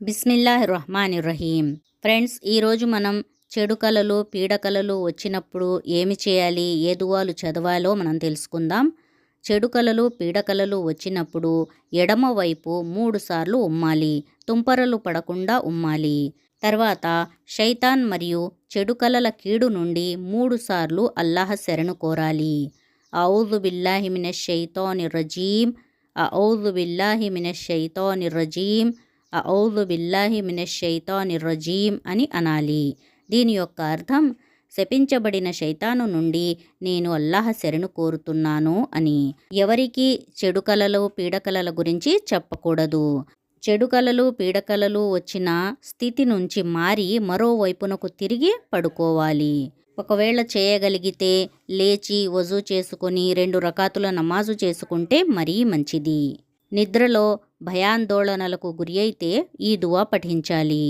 Bismillah Rahman Rahim friends ఈరోజు మనం చెడు కళలు పీడకలలు వచ్చినప్పుడు ఏమి చేయాలి ఏ దువాలు చదవాలో మనం తెలుసుకుందాం. చెడు కళలు పీడకలలు వచ్చినప్పుడు ఎడమవైపు మూడు సార్లు ఉమ్మాలి తుంపరలు పడకుండా ఉమ్మాలి. తర్వాత శైతాన్ మరియు చెడు కళల కీడు నుండి మూడు సార్లు అల్లాహ శరణు కోరాలి. ఔదు బిల్లాహిమిన షైతోని రజీం. ఔదు బిల్లాహిమిన షైతోని రజీం. ఔదు బిల్లాహి మినషైతాని రజీం అని అనాలి. దీని యొక్క అర్థం శపించబడిన శైతాను నుండి నేను అల్లాహ శరణు కోరుతున్నాను అని. ఎవరికి చెడు కలలు పీడకలల గురించి చెప్పకూడదు. చెడు కలలు పీడకలలు వచ్చిన స్థితి నుంచి మారి మరోవైపునకు తిరిగి పడుకోవాలి. ఒకవేళ చేయగలిగితే లేచి వజూ చేసుకొని రెండు రకాతుల నమాజు చేసుకుంటే మరీ మంచిది. నిద్రలో భయాందోళనలకు గురి అయితే ఈ దువా పఠించాలి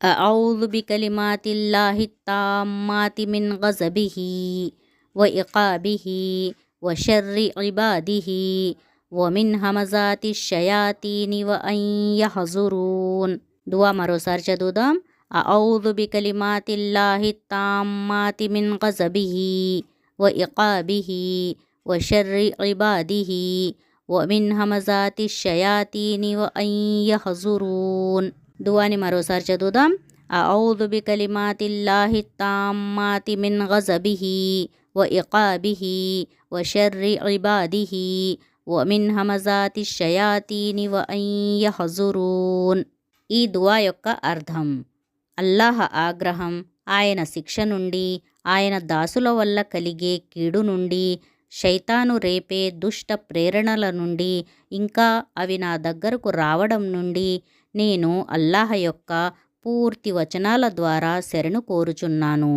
أعوذ بكلمات الله التامات من غضبه وإقابه وشر عباده ومن همزات الشياطين وأن يحضرون దువా మరోసారి చదువుదాం أعوذ بكلمات الله التامات من غضبه وإقابه وشر عباده ومن همزات الشياطين وأن يحضرون దువాని మరోసారి చదువుదాం أعوذ بكلمات الله التامات من غضبه وإقابه وشر عباده ومن همزات الشياطين وأن يحضرون ఈ దువా యొక్క అర్థం అల్లాహ ఆగ్రహం ఆయన శిక్ష నుండి ఆయన దాసుల వల్ల కలిగే కీడు నుండి శైతాను రేపే దుష్ట ప్రేరణల నుండి ఇంకా అవి నా దగ్గరకు రావడం నుండి నేను అల్లాహ యొక్క పూర్తి వచనాల ద్వారా శరణు కోరుచున్నాను.